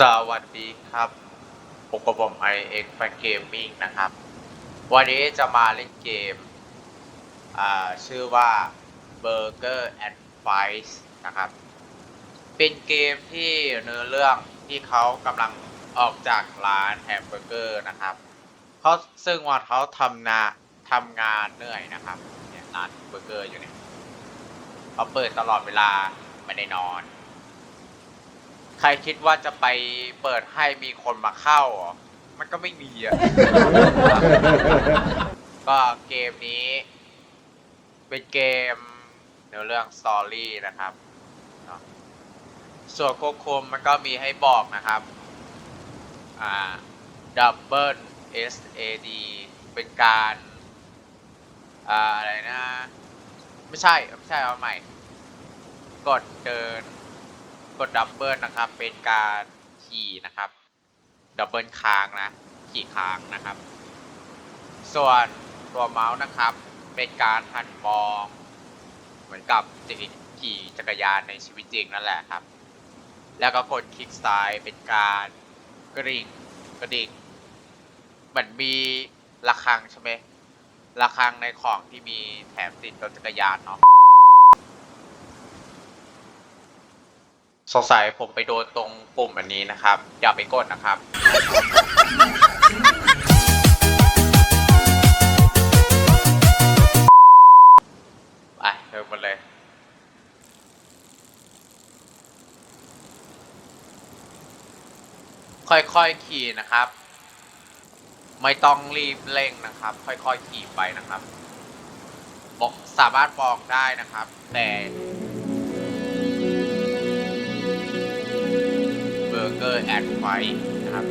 สวัสดีครับผมกับผมไอเอ็กแฟนเกมมิ่งนะครับ วันนี้จะมาเล่นเกม อ่า ชื่อว่า Burger and Fries นะครับ เป็นเกมที่เนื้อเรื่องที่เขากำลังออกจากร้านแฮมเบอร์เกอร์นะครับเขาซึ่งวันเขาทำนาทำงานเหนื่อยนะครับเนี่ยร้านเบอร์เกอร์อยู่เนี่ยเขาเปิดตลอดเวลาไม่ได้นอน ใครคิดว่าจะไปเปิดให้มีคนมาเข้าเหรอมันก็ไม่มีอะ ก็เกมนี้ เป็นเกมเนื้อเรื่องสตอรี่นะครับเนาะส่วนควบคุมมันก็มีให้บอกนะครับ อ่า double S A D เป็นการอ่าอะไรนะ ไม่ใช่ ไม่ใช่เอาใหม่ กดเดิน กดดับเบิลนะครับ เป็นการขี่นะครับ ดับเบิลค้างนะ ขี่ค้างนะครับ ส่วนตัวเมาส์นะครับ เป็นการหันมอง เหมือนกับจิขี่จักรยานในชีวิตจริงนั่นแหละครับ แล้วก็กดคลิกซ้ายเป็นการกริ่งกระดิกเหมือนมีระฆังใช่ไหมระฆังในของที่มีแถมติดรถจักรยานเนาะ สงสัยผมไปโดนตรงปุ่มอันนี้นะครับ อย่าไปกดนะครับ ไปเริ่มกันเลย ค่อยๆขี่นะครับ ไม่ต้องรีบเร่งนะครับ ค่อยๆขี่ไปนะครับ บอกสามารถบอกได้นะครับ แต่ เกอร์แอดไฟนะครับ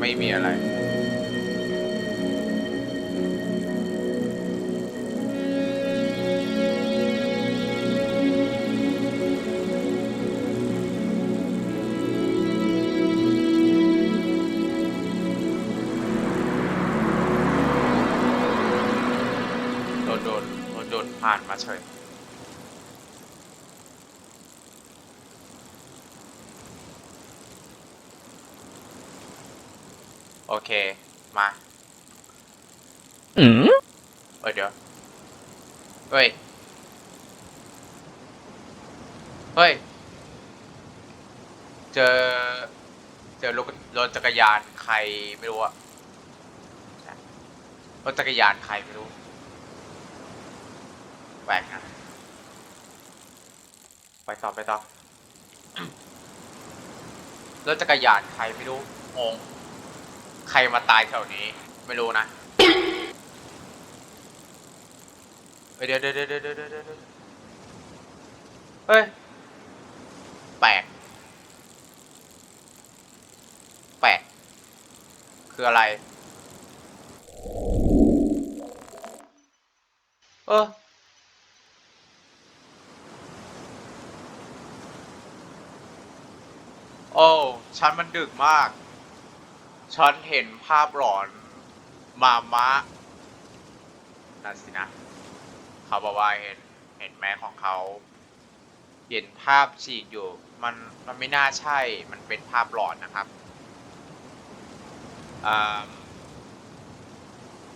ไม่มีอะไร นโดนผ่านมาเฉยโอเค มา อืมเอ้ยเดี๋ยว เฮ้ย เฮ้ย เจอ เจอรถรถจักรยานใครไม่รู้อะรถจักรยานใครไม่รู้ แปลกนะไปต่อไปต่อรถจักรยานใครไม่รู้งงใครมาตายแถวนี้ ไม่รู้นะเฮ้ยเดี๋ยวเดี๋ยวเดี๋ยวเดี๋ยวเดี๋ยวเดี๋ยวเดี๋ยวเฮ้ยแปลกแปลกคืออะไร เออ โอ้ฉันมันดึกมาก ฉันเห็นภาพหลอน มามะนั่นสินะ เขาบอกว่าเห็นเห็นแม่ของเขา เห็นภาพฉีกอยู่ มันมันไม่น่าใช่ มันเป็นภาพหลอนนะครับอ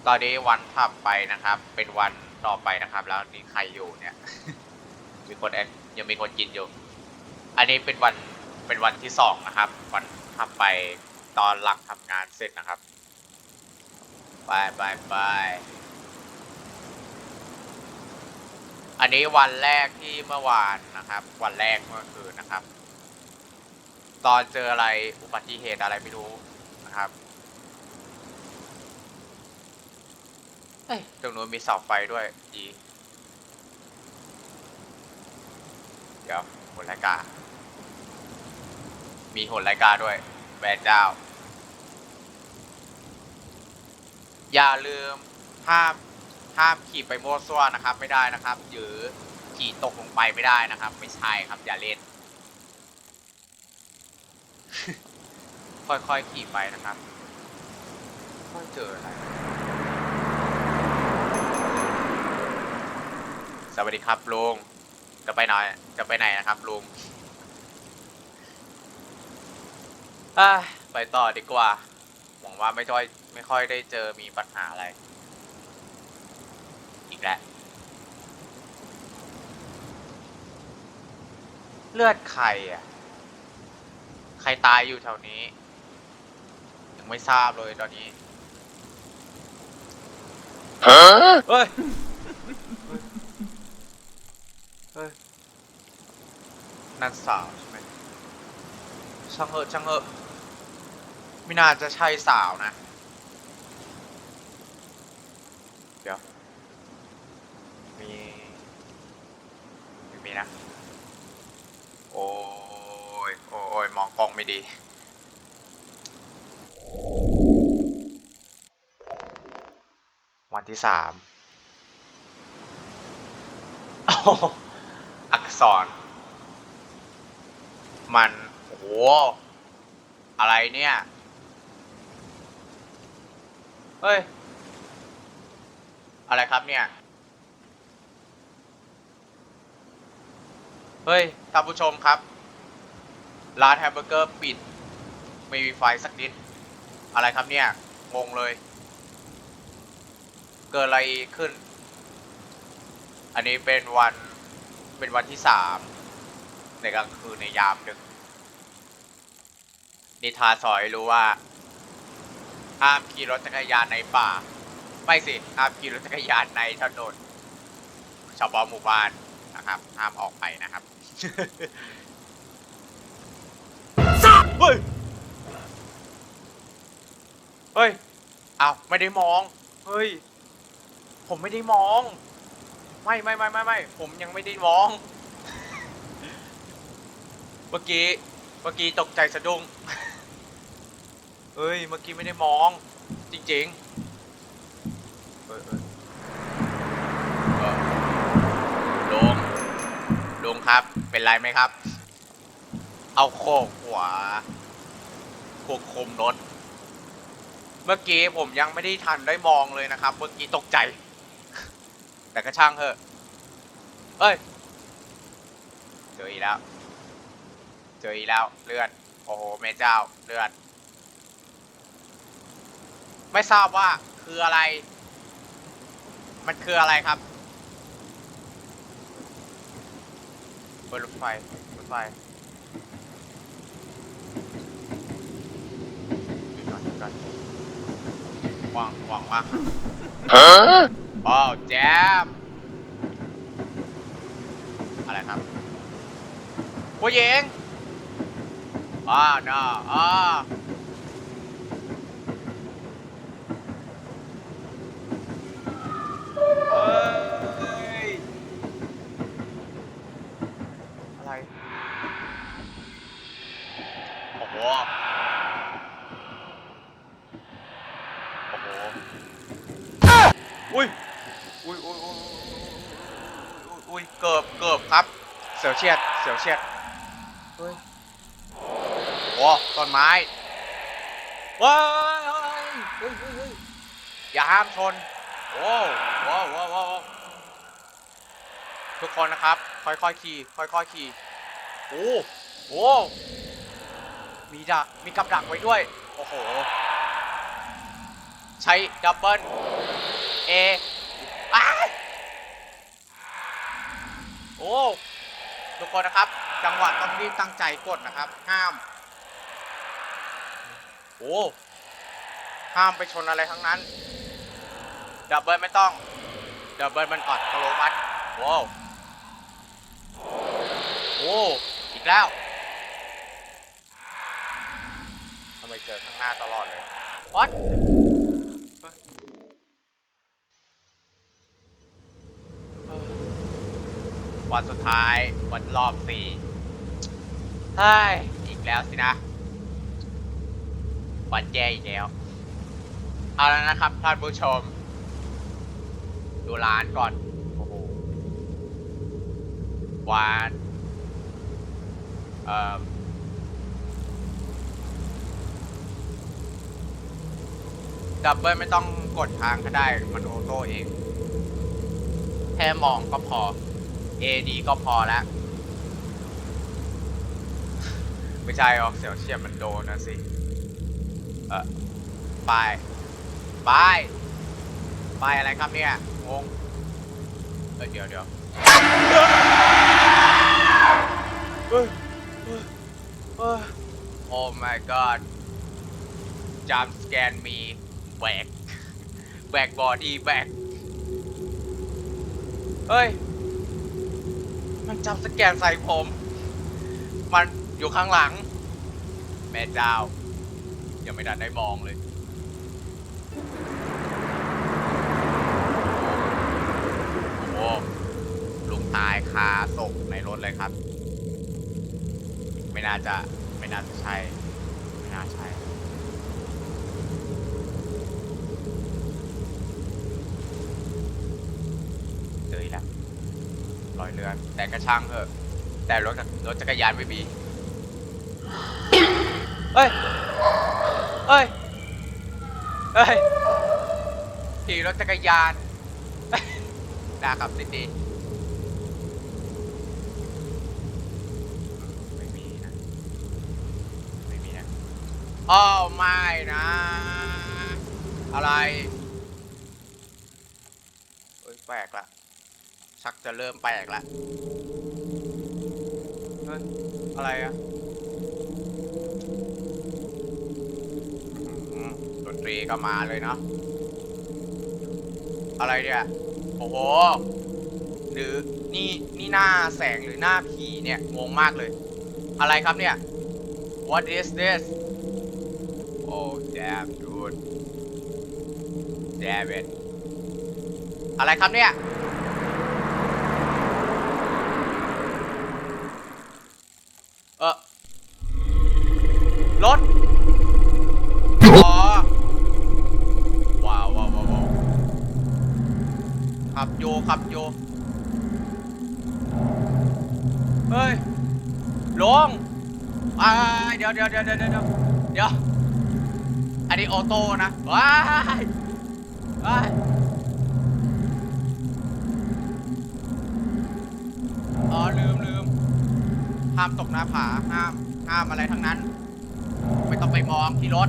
ตอนนี้วันถัดไปนะครับ เป็นวันต่อไปนะครับ แล้วนี่ใครอยู่เนี่ย มีคนแอดยังมีคนกินอยู่ อันนี้เป็นวัน เป็นวันที่สองนะครับ วันถัดไปตอนหลังทำงานเสร็จนะครับไปไปไปอันนี้วันแรกที่เมื่อวานนะครับ วันแรกเมื่อคืนนะครับ ตอนเจออะไรอุบัติเหตุอะไรไม่รู้นะครับเฮ้ยตรงนู้นมีเสาไฟด้วยดีเดี๋ยวหนรายกา มีหนรายการด้วยแบรนด์เจ้า อย่าลืมห้ามห้ามขี่ไปมั่วซั่วนะครับ ไม่ได้นะครับ หรือขี่ตกลงไปไม่ได้นะครับ ไม่ใช่ครับอย่าเล่น ค่อยๆขี่ไปนะครับ ค่อยเจออะไรสวัสดีครับลุงจะไปไหนจะไปไหนนะครับลุง อะไปต่อดีกว่า หวังว่าไม่ค่อยไม่ค่อยได้เจอมีปัญหาอะไร อีกแล้ว เลือดใครอะ ใครตายอยู่แถวนี้ ยังไม่ทราบเลยตอนนี้ฮะเฮ้ย เฮ้ย นั่นสาวใช่ไหมช่างเหอะช่างเหอะ ไม่น่าจะใช่สาวนะ เดี๋ยว มีไม่มีนะ โอ้ยโอ้ยมองกล้องไม่ดี วันที่สามอักษร มัน โอ้อะไรเนี่ย เฮ้ย อะไรครับเนี่ย เฮ้ยท่านผู้ชมครับ ร้านแฮมเบอร์เกอร์ปิด ไม่มีไฟสักนิด อะไรครับเนี่ย งงเลย เกิดอะไรขึ้น อันนี้เป็นวันเป็นวันที่สามในกลางคืนในยามดึกนิทาสอยรู้ว่า ห้ามขี่รถจักรยานในป่า ไม่สิ ห้ามขี่รถจักรยานในถนนชาวบ้านหมู่บ้านนะครับ ห้ามออกไปนะครับเฮ้ย เฮ้ย อ้าว ไม่ได้มอง เฮ้ย ผมไม่ได้มอง ไม่ไม่ไม่ไม่ไม่ ผมยังไม่ได้มอง เมื่อกี้ เมื่อกี้ตกใจสะดุ้ง เฮ้ย เมื่อกี้ไม่ได้มอง จริงๆเออเออเออลุงลุงครับ เป็นไรไหมครับ เอาโคกหัวโคกคมรถ เมื่อกี้ผมยังไม่ได้ทันได้มองเลยนะครับ เมื่อกี้ตกใจ แต่ก็ช่างเถอะ เอ้ย เจออีกแล้ว เจออีกแล้ว เลือด โอ้โหแม่เจ้า เลือด ไม่ทราบว่าคืออะไร มันคืออะไรครับเปิดรถไฟรถไฟหยุดก่อนหยุดก่อนหวังหวังว่าฮะอ้าวแจมอะไรครับผู้หญิงอ่าน่าอ่าเฮ้ย อะไร โอ้โห โอ้โห อุ้ย อุ้ยอุ้ยอุ้ยอุ้ยอุ้ยเกือบเกือบครับ เสี ยวเฉียด เสียวเฉียดเฮ้ยโอ้ต้นไม้เว้ยเฮ้ยเฮ้ยเฮ้ยเฮ้ยอย่าห้ามชนโอ้โว้โว้โว้โว้ทุกคนนะครับ ค่อยๆขี่ค่อยๆขี่โอ้โหมีดักมีกับดักไว้ด้วย โอ้โห ใช้ดับเบิลเออ้ายโอ้ ทุกคนนะครับ จังหวะต้องรีบตั้งใจกดนะครับ ห้ามโอ้ห้ามไปชนอะไรทั้งนั้นดับเบิลไม่ต้องดับเบิลมันอัดโตโลมัตโว้วโอ้อีกแล้วทำไมเจอข้างหน้าตลอดเลย what วันสุดท้ายวันรอบสี่เฮ้ยอีกแล้วสินะ วันแย่อีกแล้ว เอาแล้วนะครับท่านผู้ชม ดูร้านก่อน โอ้โหวันเอ่อดับเบิลไม่ต้องกดทางก็ได้ มันโอโต้เอง แค่มองก็พอ AD ก็พอแล้วไม่ใช่หรอกเสียวเฉียบมันโดนนะสิ เออไปไปไปอะไรครับเนี่ยงงเออเดี๋ยวเดี๋ยวเฮ้ยเฮ้ยเฮ้ย Oh my god จามสแกนมีแบกแบกบอดี้แบกเฮ้ย มันจำสแกนใส่ผม มันอยู่ข้างหลัง แม่เจ้ายังไม่ทันได้มองเลย โอ้โหลุงตายคาศพในรถเลยครับ ไม่น่าจะ ไม่น่าจะใช่ ไม่น่าใช่ เจออีกแล้วรอย เลือดแต่กระช่างเถอะ แต่รถรถจักรยานไม่มี เฮ้ย เฮ้ย เฮ้ยขี่รถจักรยานน่าขับสิดีไม่มีนะ ไม่มีนะอ้าวไม่นะ อะไรเฮ้ยแปลกละ ชักจะเริ่มแปลกละเฮ้ยอะไรอะอืมดนตรีก็มาเลยเนาะอะไรเนี่ย โอ้โห หรือนี่นี่หน้าแสงหรือหน้าผีเนี่ย งงมากเลย อะไรครับเนี่ย What is this Oh damn dude Damn it อะไรครับเนี่ย เออรถ อ๋อ ว้าวว้าวว้าวว้าวขับโยขับโย เฮ้ ยลงอ่าเดี๋ยวเดี๋ยวเดี๋ยวเดี๋ยวเดี๋ยวเดี๋ยวอันนี้ออโต้นะว้ายว้ายอ๋อลืมลืมห้ามตกหน้าผาห้ามห้ามอะไรทั้งนั้น ไม่ต้องไปมองที่รถ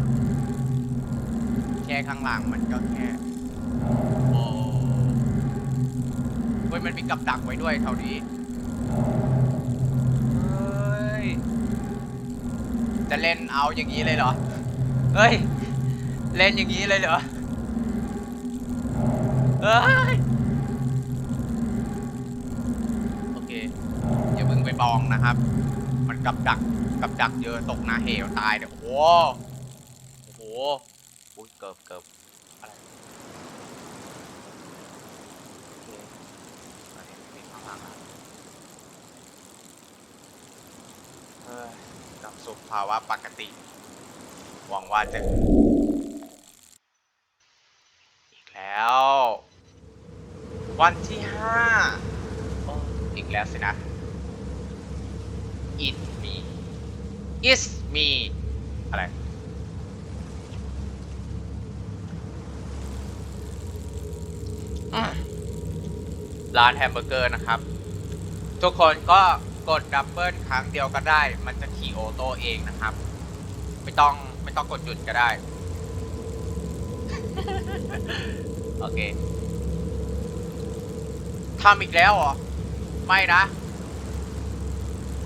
แค่ข้างหลังมันก็แค่โอ้ยมันมีกับดักไว้ด้วยเท่านี้ เฮ้ย จะเล่นเอาอย่างนี้เลยเหรอ เฮ้ย เล่นอย่างนี้เลยเหรอ เฮ้ย โอเค อย่าเพิ่งไปบองนะครับ มันกับดักกับดักเยอะตกนาเหวตายเดี๋ยวโอ้โห โอ้โหอุ้ยเกิบเกิบอะไรโอเคอันนี้ไม่มีข้างหลังอะเฮ้ยกลับ สู่ภาวะปกติ หวังว่าจะ อีกแล้ว วันที่ห้าอ้อีกแล้วสินะ it me is me อะไร ร้านแฮมเบอร์เกอร์นะครับ ทุกคนก็ กดดับเบิลครั้งเดียวก็ได้ มันจะขี่โอโต้เองนะครับ ไม่ต้องไม่ต้องกดหยุดก็ได้ โอเคทำอีกแล้วเหรอ ไม่นะ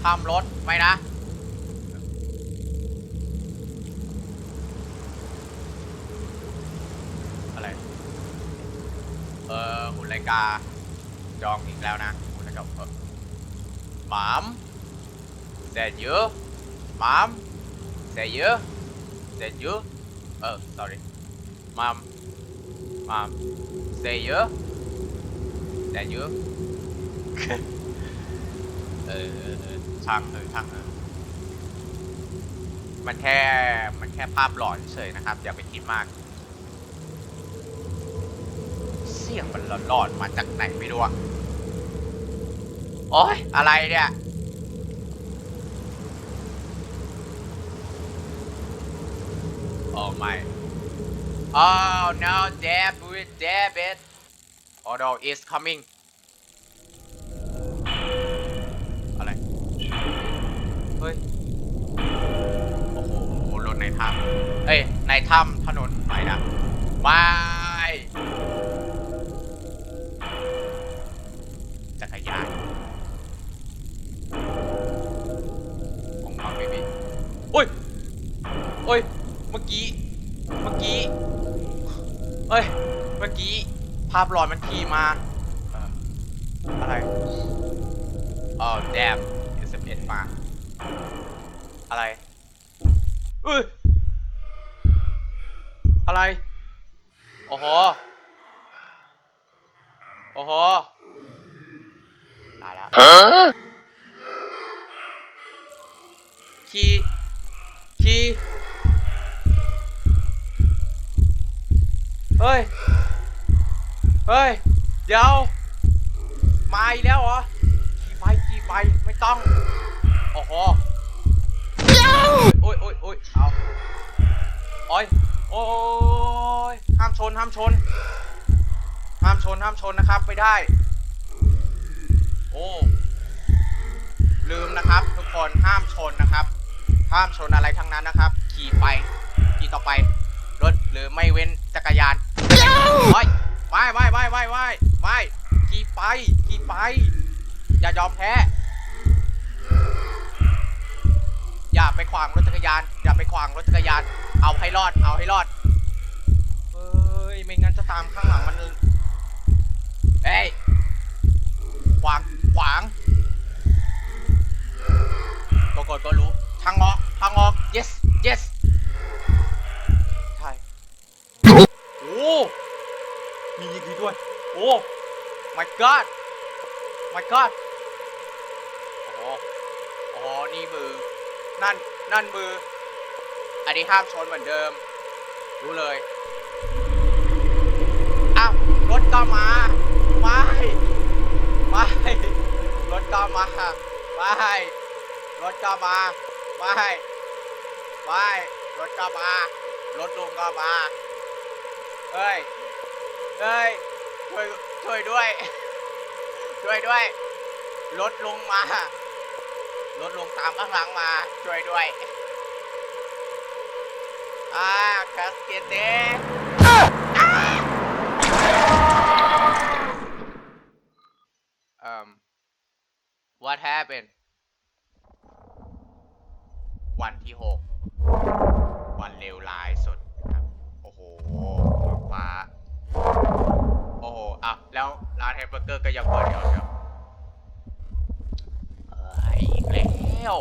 ทำรถ ไม่นะ อะไร เออหุ่นไรกา จองอีกแล้วนะหุ่นไรกาเออ หมามเสร็จเยอะหมามเสร็จเยอะเสร็จเยอะเออ sorry หมามหมามเสร็จเยอะเสร็จเยอะเออเออเออช่างเออช่างเออมันแค่ มันแค่ภาพหลอนเฉยๆนะครับ อย่าไปคิดมาก เสียงมันหลอนๆมาจากไหนไม่รู้อะ โอ้ยอะไรเนี่ย โอ้ไม่ Oh no, David, David. Auto is coming. อะไร เฮ้ย โอ้โหรถในถ้ำเอ้ย ในถ้ำถนนไปนะม่จั โอ้ย เมื่อกี้ เมื่อกี้เอ้ย เมื่อกี้ ภาพหลอนมันขี่มาเอ่ออะไรอ๋อแดม S11 มา อะไรเอ้ย อะไร โอ้โห โอ้โห ตายแล้ว Huh? คีย์คีย์เฮ้ย เฮ้ย เดี๋ยว มาอีกแล้วเหรอ ขี่ไปขี่ไปไม่ต้อง โอ้โหโอ้ยโอ้ยโอ้ยเอาโอ้ยโอ้ยห้ามชนห้ามชน ห้ามชนห้ามชนนะครับไม่ได้ โอ้ ลืมนะครับ ทุกคนห้ามชนนะครับ ห้ามชนอะไรทั้งนั้นนะครับ ขี่ไปขี่ต่อไปรถหรือไม่เว้นจักรยาน โอ้ยไม่ไม่ไม่ไม่ไม่ไม่ขี่ไปขี่ไป อย่ายอมแพ้ อย่าไปขวางรถจักรยาน อย่าไปขวางรถจักรยาน เอาให้รอด เอาให้รอด เฮ้ย ไม่งั้นจะตามข้างหลังมันเอ้ย ขวาง ขวางปรากฏก็รู้ ทางออก ทางออก yes yes ใช่โอ้มีอย่างนี้ด้ วยโอ้ my god my god โอ้โหโอ้โหนี่มือ นั่น นั่นมือ อันนี้ห้ามชนเหมือนเดิม รู้เลย อ้าว รถก็มา ไม่ ไม่ รถก็มา ไม่ รถก็มา ไม่ ไม่ รถก็มา รถลุงก็มาเอ้ย เอ้ย ช่วยช่วยด้วย ช่วยด้วย รถลุงมา รถลุงตามข้างหลังมา ช่วยด้วย อ่าคัสเกตเต้เอ่อ what happened วันที่หกวันเลวร้าย อะแล้วร้านแฮมเบอร์เกอร์ก็ยังเปิดอยู่ครับเอ้ยอีกแล้ว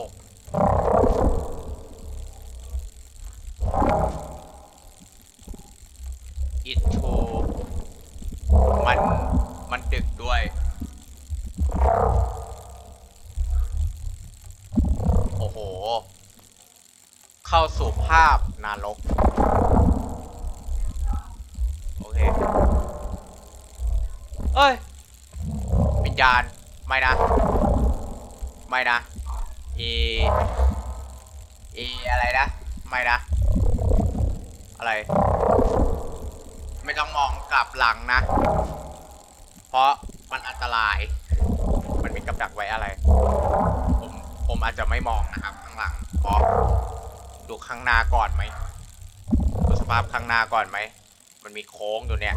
อินโทมันมันดึกด้วย โอ้โห เข้าสู่ภาพนรก โอเค เอ้ย วิ ญาณ ไม่นะ ไม่นะ เอ เออะไรนะ ไม่นะ อะไร ไม่ต้องมองกลับหลังนะ เพราะมันอันตราย มันมีกับดักไว้อะไร ผมผมอาจจะไม่มองนะครับ ข้างหลัง เพราะดูข้างหน้าก่อนไหมดูสภาพข้างหน้าก่อนไหม มันมีโค้งอยู่เนี่ย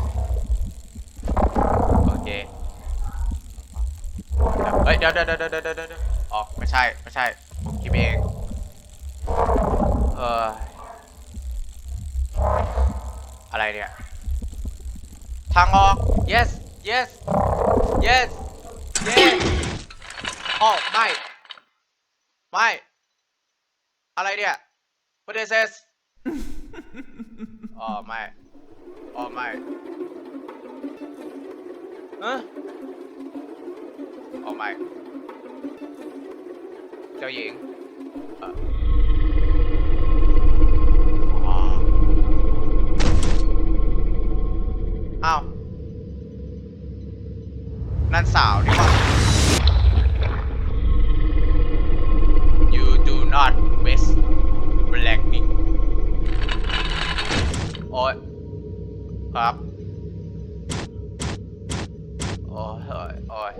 โอเค เฮ้ยเดี๋ยวเดี๋ยวเดี๋ยวเดี๋ยวเดี๋ยวเดี๋ยวอ๋อไม่ใช่ไม่ใช่ผมคิดเองเอออะไรเนี่ยทางออก yes yes yes yes อ๋อไม่ไม่อะไรเนี่ย what is this อ๋อไม่อ๋อไม่เออ อ๋อไม่ เจ้าหญิงเอ่ออ๋ออ้าว นั่นสาวนี่หว่า you do not miss blackening โอ้ยครับ โอ้ยโอ้ยโอ้ย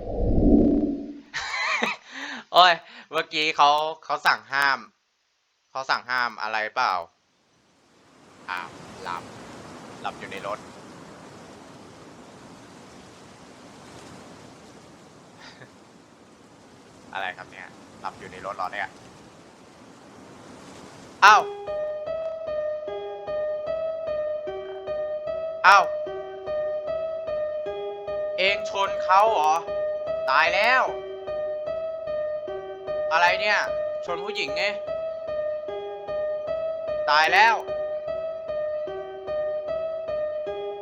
โอ้ย เมื่อกี้เขาเขาสั่งห้าม เขาสั่งห้ามอะไรเปล่าอ้าหลับ หลับอยู่ในรถ อะไรครับเนี่ย หลับอยู่ในรถเหรอเนี่ย อ้าว อ้าว เองชนเขาเหรอ ตายแล้ว อะไรเนี่ย ชนผู้หญิงไง ตายแล้ว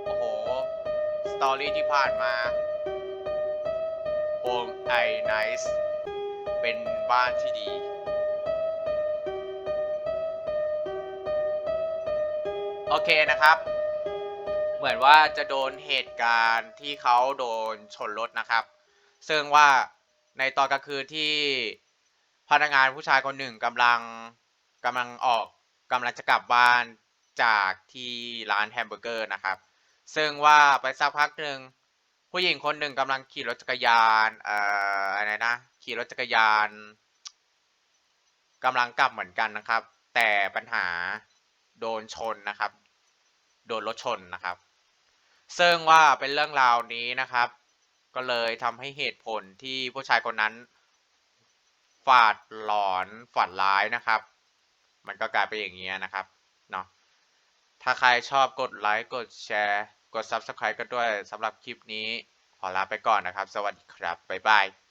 โอ้โห สตอรี่ที่ผ่านมา Home I Nice เป็นบ้านที่ดีโอเคนะครับ เหมือนว่าจะโดนเหตุการณ์ที่เขาโดนชนรถนะครับ ซึ่งว่าในตอนกลางคืนที่ พนักงานผู้ชายคนหนึ่งกำลังกำลังออกกำลังจะกลับบ้านจากที่ร้านแฮมเบอร์เกอร์นะครับ ซึ่งว่าไปสักพักหนึ่งผู้หญิงคนหนึ่งกำลังขี่รถจักรยานเอ่ออะไรนะขี่รถจักรยานกำลังกลับเหมือนกันนะครับ แต่ปัญหาโดนชนนะครับ โดนรถชนนะครับ ซึ่งว่าเป็นเรื่องราวนี้นะครับ ก็เลยทำให้เหตุผลที่ผู้ชายคนนั้น ฝาดหลอนฝันร้ายนะครับ มันก็กลายเป็นอย่างนี้ยนะครับเนาะถ้าใครชอบกดไลค์กดแชร์กด Subscribe กันด้วยสำหรับคลิปนี้ ขอลาไปก่อนนะครับ สวัสดีครับ บ๊ายบาย